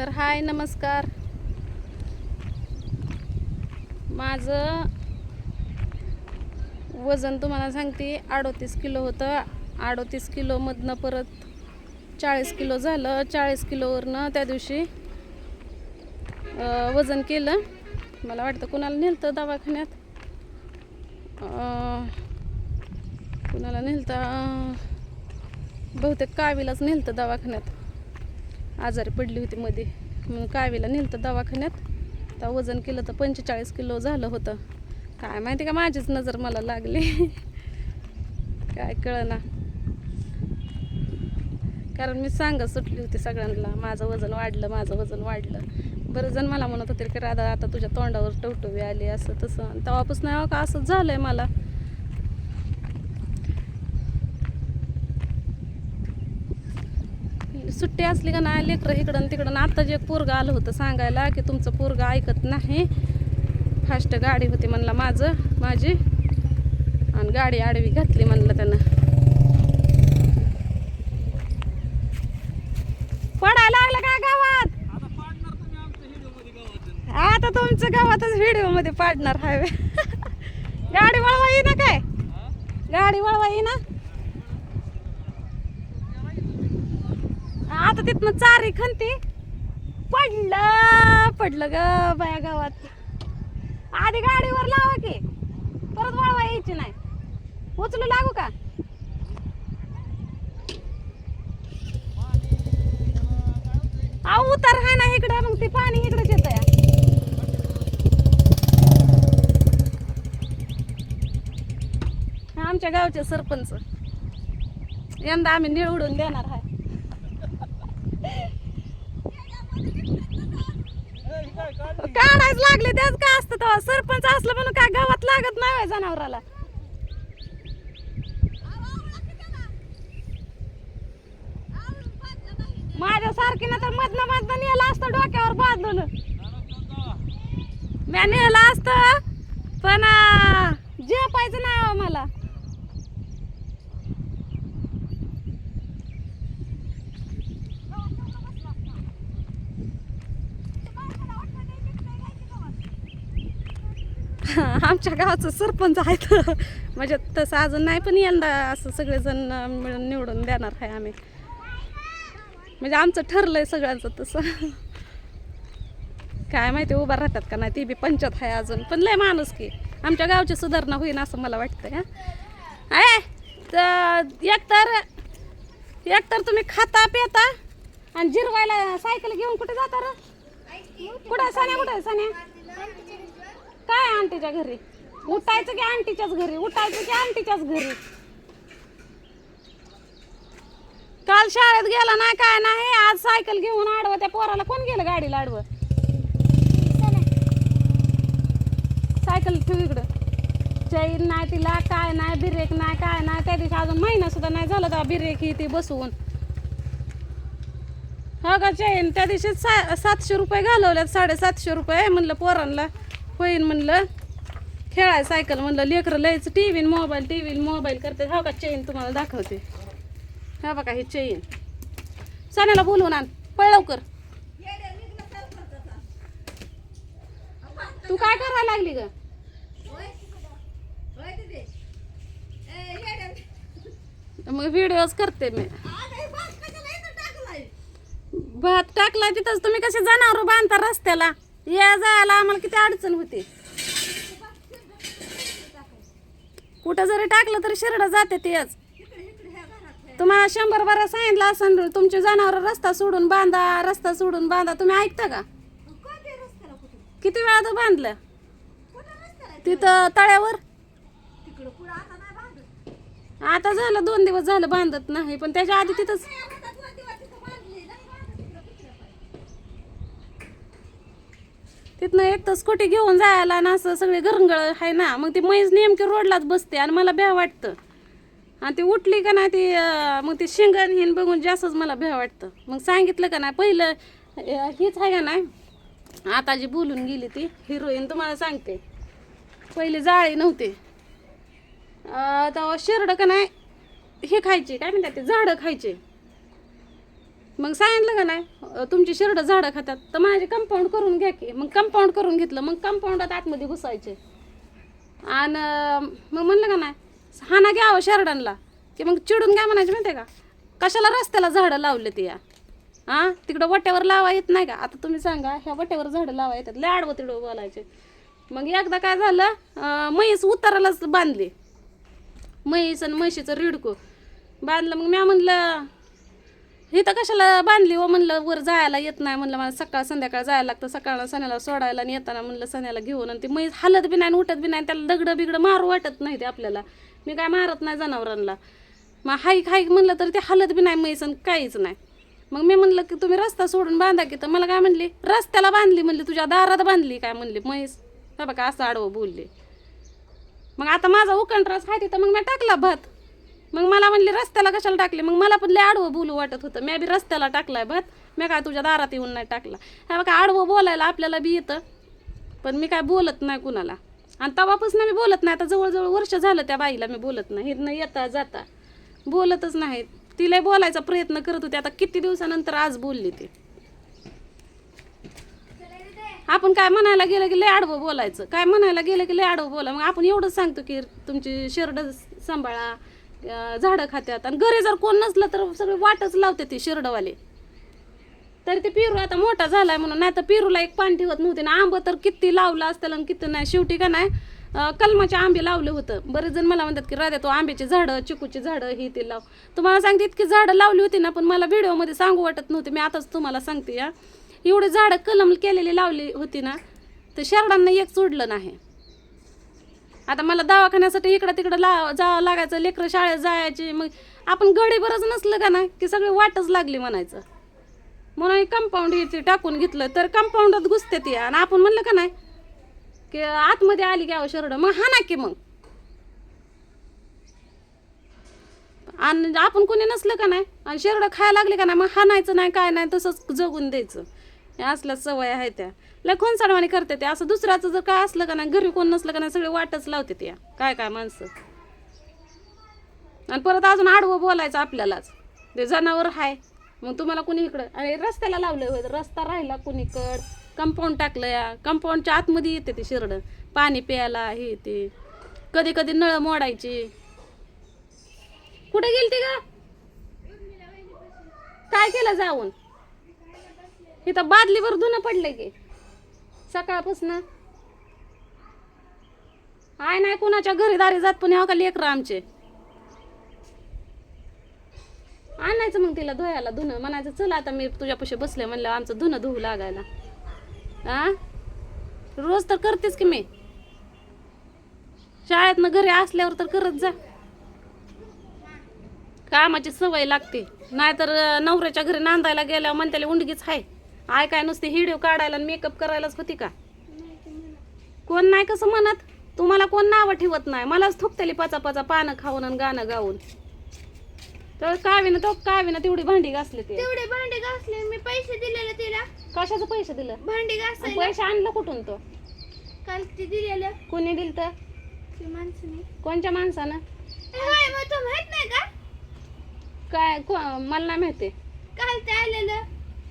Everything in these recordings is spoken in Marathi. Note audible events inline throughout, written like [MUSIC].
तर हाय नमस्कार. माझं वजन तुम्हाला सांगते अडोतीस किलो होतं. अडोतीस किलोमधनं परत चाळीस किलो झालं. चाळीस किलोवरनं त्या दिवशी वजन केलं. मला वाटतं कुणाला नेलतं दवाखान्यात? कुणाला नेलतं? बहुतेक कावीलाच नेलतं दवाखान्यात. आजारी पडली होती मध्ये म्हणून कावीला तर दवाखान्यात. तर वजन केलं तर पंचेचाळीस किलो झालं होतं. काय माहिती का माझीच नजर मला लागली. काय कळना. कारण मी सांगत सुटली होती सगळ्यांना माझं वजन वाढलं माझं वजन वाढलं. बरं जण मला म्हणत होते की राधा आता तुझ्या तोंडावर टवटवी आली असं तसं. तेव्हापासून अहो का असंच झालंय मला? सुट्टी असली का नाही लेकरं इकडं तिकडं. आणि आता जे पोरगं आलं होतं सांगायला की तुमचं पोरगं ऐकत नाही. फास्ट गाडी होती म्हणला माझं माझी. आणि गाडी आडवी घातली म्हणलं त्यानं. पडायला लागलं का गावात? आता तुमचं गावातच व्हिडिओमध्ये पाडणार हायवे [LAUGHS] गाडी वळवा ना काय? गाडी वळवा ना? आता तिथनं चारी खंती पडलं पडलं ग बाया गावात. आधी गाडीवर लावा की परत वळवा यायची नाही. उचलू लागू का? अहो उतार आहे ना इकडं मग ते पाणी इकडंच येत आमच्या गावचे सरपंच. यंदा आम्ही निवडून देणार आहे काढायच लागले त्याच काय असतं तेव्हा? सरपंच असलं म्हणून काय गावात लागत नाही जनावराला? माझ्या सारखीनं तर मधनं मधनं नेलं असतं डोक्यावर बांधून. म्या नेलं असतं पण जे पाहिजे नाही हो मला. [LAUGHS] आमच्या गावाचं सरपंच आहे [LAUGHS] म्हणजे तसं अजून नाही पण यंदा असं सगळेजण मिळून निवडून देणार आहे आम्ही. म्हणजे आमचं ठरलंय सगळ्यांचं तसं. काय माहिती उभा राहतात का नाही ती बी पंचायत आहे अजून. पण लय माणूस की. आमच्या गावची सुधारणा होईन असं मला वाटतंय आहे तर एकतर एकतर तुम्ही खाता पिता आणि जिरवायला सायकल घेऊन कुठे जाता र? कुठं आहे सान्या कुठं आहे सान्या? काय आंटीच्या घरी? उठायचं की आंटीच्याच घरी? उठायचं की आंटीच्याच घरी? काल शाळेत गेला नाही काय नाही आज सायकल घेऊन आडवं त्या पोराला कोण गेलं गाडीला आडवं? सायकल ठेव इकडं. चैन नाही तिला काय नाही बिरेक नाही काय नाही. त्या दिवशी अजून महिना सुद्धा नाही झाला तेव्हा बिरेक ही ती बसवून. हो का चैन त्या दिवशी सा सातशे रुपये घालवल्यात साडेसातशे रुपये म्हणलं पोरांना. होईन म्हणलं. खेळाय सायकल म्हणलं. लेकरं लयच T V mobile T V mobile करते हो का चेन तुम्हाला दाखवते. हा बघा ही चेन सण्याला बोलवून आण. पळ लवकर. तू काय करायला लागली ग? मग व्हिडिओज करते मी. भात टाकला तिथंच. तुम्ही कसे जनावर बांधता रस्त्याला? या जायला आम्हाला किती अडचण होती. कुठं जरी टाकलं तरी शिरडं जाते तेच तुम्हाला शंभर बारा सांगितलं असं तुमचे जनावर रस्ता सोडून बांधा रस्ता सोडून बांधा. तुम्ही ऐकता का? किती वेळा तर बांधलं? तिथं तळ्यावर? आता झालं दोन दिवस झालं बांधत नाही पण त्याच्या आधी तिथंच तिथनं एक तर स्कूटी घेऊन जायला ना असं सगळे घरंगळ आहे ना. मग ती म्हैस नेमकी रोडलाच बसते आणि मला भ्या वाटतं. आणि ती उठली का नाही ती मग ती शिंगण हिन बघून जास्तच मला भ्या वाटतं. मग सांगितलं का नाही पहिलं हीच आहे का नाही? आता जी बोलून गेली ती हिरोईन तुम्हाला सांगते. पहिले जाळी नव्हते. अं, तेव्हा का नाही हे खायचे काय म्हणतात ते झाडं खायचे. मग सांगितलं का नाही? तुमची शिरडं झाडं खातात. तर माझे कंपाऊंड करून घ्या की. मग कंपाऊंड करून घेतलं मग कंपाऊंडात आतमध्ये घुसायचे. आणि मग म्हणलं का नाही हाना घ्यावं शेरडांना की मग चिडून घ्या म्हणायचे माहिती आहे का? कशाला रस्त्याला झाडं लावले ते या? हां? तिकडं वट्यावर लावा येत नाही का? आता तुम्ही सांगा ह्या वट्यावर झाडं लावा येतात. लय आडवं तिडवं बोलायचे. मग एकदा काय झालं म्हैस उतारालाच बांधली. म्हैस आणि म्हशीचं रिडकू बांधलं. मग म्या म्हणलं इथं कशाला बांधली व म्हणलं वर जायला येत नाही. म्हणलं मला सकाळ संध्याकाळ जायला लागतं. सकाळला सण्याला सोडायला आणि येताना म्हणलं सण्याला घेऊन आणि ती म्हैस हलत बी नाही उठत बी नाही त्याला दगडं बिगडं मारू वाटत नाही ते आपल्याला. मी काय मारत नाही जनावरांना. मग हाईक हाईक म्हणलं तर ते हलत बी नाही म्हैस आणि काहीच नाही. मग मी म्हणलं की तुम्ही रस्ता सोडून बांधा की. तर मला काय म्हणली रस्त्याला बांधली म्हणली तुझ्या दारात बांधली काय? म्हणली म्हैस. हा बघा असं आडवं बोलले. मग आता माझा उकंट्रास खायची तिथं. मग मी टाकला भात. मग मला म्हणले रस्त्याला कशाला टाकले? मग मला पण लय आडवं बोलू वाटत होतं. मी बी रस्त्याला टाकलाय भात मी काय तुझ्या दारात येऊन नाही टाकला. हा बघा आडवं बोलायला आपल्याला बी येतं. पण मी काय बोलत नाही कुणाला. आणि तवापासून मी बोलत नाही. आता जवळजवळ वर्ष झालं त्या बाईला मी बोलत नाही. इथनं येता जाता. बोलतच नाही तिला बोलायचा प्रयत्न करत होते. आता किती दिवसानंतर आज बोलली ती. आपण काय म्हणायला गेलं की लय आडवं बोलायचं. काय म्हणायला गेलं की लय आडवं बोला. मग आपण एवढंच सांगतो की तुमची शिरड सांभाळा. झाडं खात्यात. आणि घरी जर कोण नसलं तर सगळे वाटच लावते ते शिरडवाले. तरी ते पिरू आता मोठा झालाय म्हणून. नाही तर पिरूला एक पान ठेवत नव्हते. ना आंब तर किती लावलं असतं आणि किती नाही. शेवटी का नाही कलमाचे आंबे लावले होतं. बरेच जण मला म्हणतात की राधा तो आंब्याची झाडं चिकूची झाडं ही ते लाव. तुम्हाला सांगते इतकी झाडं लावली होती ना पण मला व्हिडिओमध्ये सांगू वाटत नव्हते. मी आताच तुम्हाला सांगते या एवढे झाडं कलम केलेली लावली होती ना तर शेरडांना एक सोडलं नाही. आता मला दवाखान्यासाठी इकडं तिकडं ला जावं लागायचं लेकरं शाळेत जायची मग आपण गडीभरच नसलं का ना की सगळे वाटच लागली म्हणायचं. म्हणून कंपाऊंड इथे टाकून घेतलं तर कंपाऊंडात घुसते ती. आणि आपण म्हणलं का नाही? की आतमध्ये आली की शरड मग हा ना की मग. आणि आपण कोणी नसलं का नाही? आणि शेरडं खायला लागले का नाही? मग हाणायचं नाही काय नाही तसंच जगून द्यायचं. असल्या सवय आहे त्या. लय खोनसाडवाणी करते ते. असं दुसऱ्याचं जर काय असलं का नाही घरी कोण नसलं का नाही सगळे वाटच लावते त्या काय काय माणसं. आणि परत अजून आडवं बोलायचं आपल्यालाच. ते जनावर आहे मग तुम्हाला कुणी इकडं आणि रस्त्याला लावलं होय. रस्ता राहिला कुणीकड. कंपाऊंड टाकलं या. कंपाऊंडच्या आतमध्ये येते ते शिरडं. पाणी प्यायला हे ते. कधी कधी नळ मोडायची. कुठे गेली ती का काय केलं जाऊन? इथं बादलीवर धुणं पडलं की. सकाळपासून. आय नाही कुणाच्या घरी दारी जात पण ह्या का आमचे? आणायचं मग तिला धुयाला धुणं. म्हणायचं चल आता मी तुझ्यापाशी बसले म्हणलं आमचं धुणं धुवू लागायला. आ? रोज तर करतेच की मी? शाळेतनं घरी असल्यावर तर करत जा. कामाची सवय लागते. नाहीतर नवऱ्याच्या घरी नांदायला गेल्यावर म्हणते उंडगीच आहे आय काय नुसते हिडिओ काढायला मेकअप करायलाच होती का? कोण नाही कसं म्हणत? तुम्हाला कोण नावं ठेवत नाही? मलाच थुकतेली पाचा पाचा पानं खाऊन आणि गाणं गाऊन. तर कावीनं तो कावीनं तेवढी भांडी घासली ते. तेवढे भांडे घासले मी पैसे दिलेले तिला. कशाचं पैसे दिलं? भांडी आणि घासायला. पैसे आणलं कुठून तो? काल ते दिलेलं. कोणी दिलं तर? ते माणसाने. कोणच्या माणसानं? होय मग तो माहीत नाही का? काय को- मला नाही माहिती. काल ते आलेलं.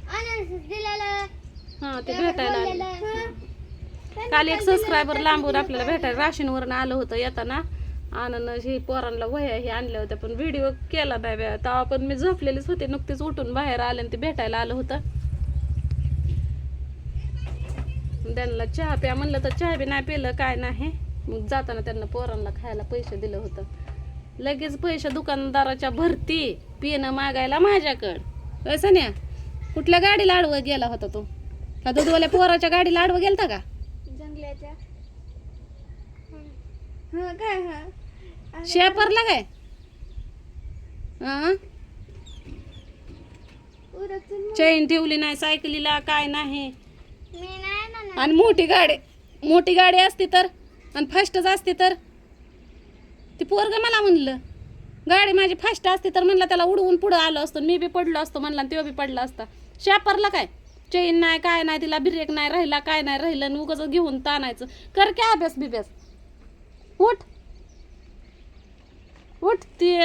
अनारस दिलेलं. हा ते भेटायला आले. हं. काल एक सबस्क्रायबर लांबून आपल्याला भेटायला राशीनवरून आलं होतं येताना. आनंद ही पोरांना वह्या हे आणल्या होत्या पण व्हिडिओ केला नाही बा. तेव्हा पण मी झोपलेलीच होते नुकतीच उठून बाहेर आले आणि ते भेटायला आलं होतं. त्यांना चहा प्या म्हणलं तर चहा बी नाही पिलं काय नाही. मग जाताना त्यांना पोरांना खायला पैसे दिलं होतं. लगेच पैसे दुकानदाराच्या भरती पिणं मागायला माझ्याकडं. असं नाही कुठल्या गाडीला आडवं गेला होता तो? का दूधवाल्या पोराच्या गाडीला आडवं गेलता का? हं, काय हा? शेपरला काय? हा चैन ठेवली नाही सायकलीला काय नाही. मी नाही ना. आणि मोठी गाडी मोठी गाडी असती तर? आणि फास्टच असती तर? ती पोरग मला म्हणलं गाडी माझी फास्ट असती तर? म्हणलं त्याला उडवून पुढं आलो असतो. मी बी पडलो असतो म्हणला आणि तो बी पडला असता. शापरला काय? चेन नाही काय नाही तिला ब्रेक नाही राहिला काय नाही राहिलं उगाच घेऊन ताणायचं. कर काय अभ्यास बिभ्यास. उठ. उठ ती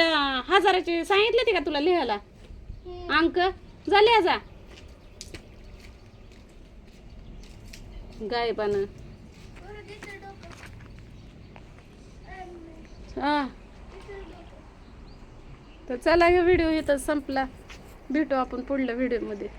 हजाराची सांगितले ती का तुला लिहायला? अंक झाले लिहा जा. गायबानं. हा. तर चला व्हिडिओ येतच संपला. भेटू आपण पुढल्या व्हिडिओमध्ये.